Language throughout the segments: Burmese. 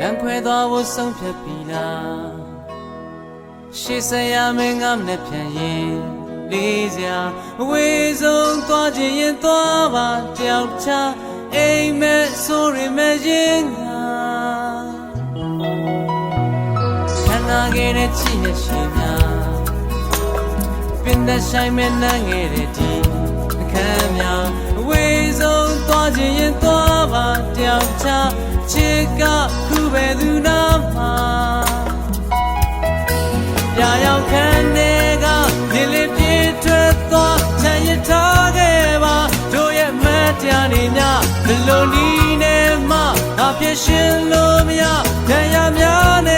လမ်းခွဲသွားဖို့ဆုံးဖြတ်ပြီလားရှေ့ဆက်ရမယ်ငါမနဲ့ပြန်ရင်လေးစရာအဝေးဆုံးသွားခြင်းရင်သွားပါတယောက်ချအိမ်မဲ့ဆိုရမယ်ရင်ငါခန္ဓာခဲ့တဲ့ချစ်ရဲ့ရှင်များပင်သက်ဆိုင်မဲ့နန်းငယ်တဲ့ဒီအခမ်းများအဝေးဆုံးသွားခြင်းရင်သွားပါတယောက်ချချစ်ကခုပဲ သူနာမှာပြာရောက်ခန်းတွေကဒီလေးပြေးထွက်သွားချမ်းရထားခဲ့ပါတို့ရဲ့မတ်တရားနေများဘယ်လိုနီးနေမှငါပြည့်ရှင်လို့မရတရားများနေ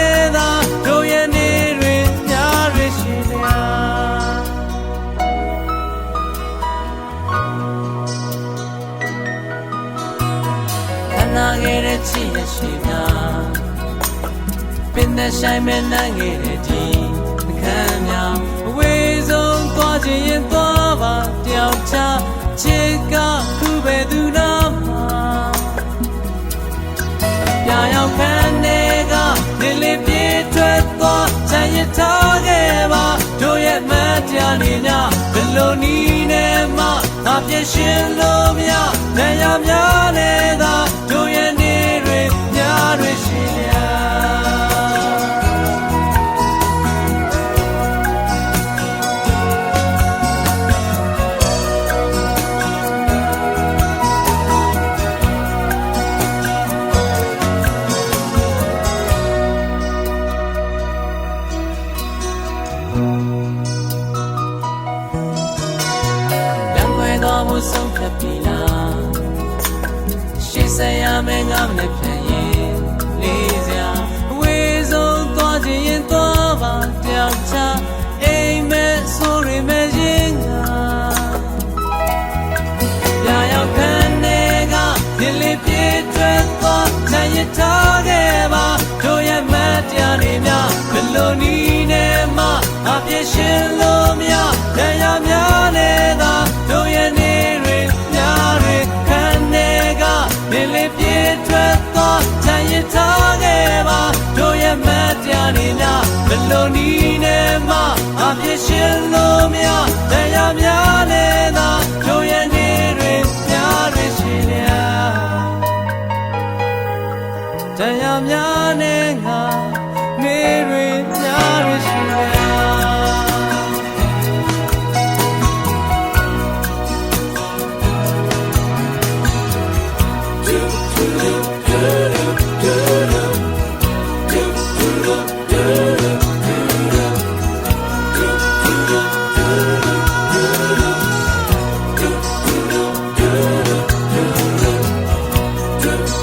န္ဓာခဲ့တဲ့ချစ်ရဲ့ရှိများပင်သက်ဆိုင်မဲ့နိုင်ခဲ့တဲ့ဒီအခမ်းများအဝေးဆုံးသွားခြင်းရင်သွားပါတယောက်ချချစ်ကခုပဲသူနာမှာပြာရောက်ခန်းတွေကဒီလေးပြေးထွက်သွားချမ်းရထားခဲ့ပါတို့ရဲ့မတ်တရားနေညဘယ်လိုနီးနေမှငါပြည့်ရှင်လို့မရတရားများနေသာတို့ ခွဲတော်မူဆုံးဖြတ်ပြီလားရှေ့ဆက်ရမယ်ငါမနဲ့ပြန်ရင်လေးစရာအဝေးဆုံးသွားခြင်းရင်သွားပါတယောက်ချအိမ်မဲ့ဆိုရမယ်ရင်ငါပြာရောက်ခန်းတွေကဒီလေးပြေးထွက်သွားချမ်းရထားခဲ့ လိုနည်းနဲ့မှအပြည့်ရှင်လို့မရတရားများနေသာတို့ရဲ့နေတွေများတွေရှိလျာတရားများနဲ့ငါနေတွေများရရှိ good.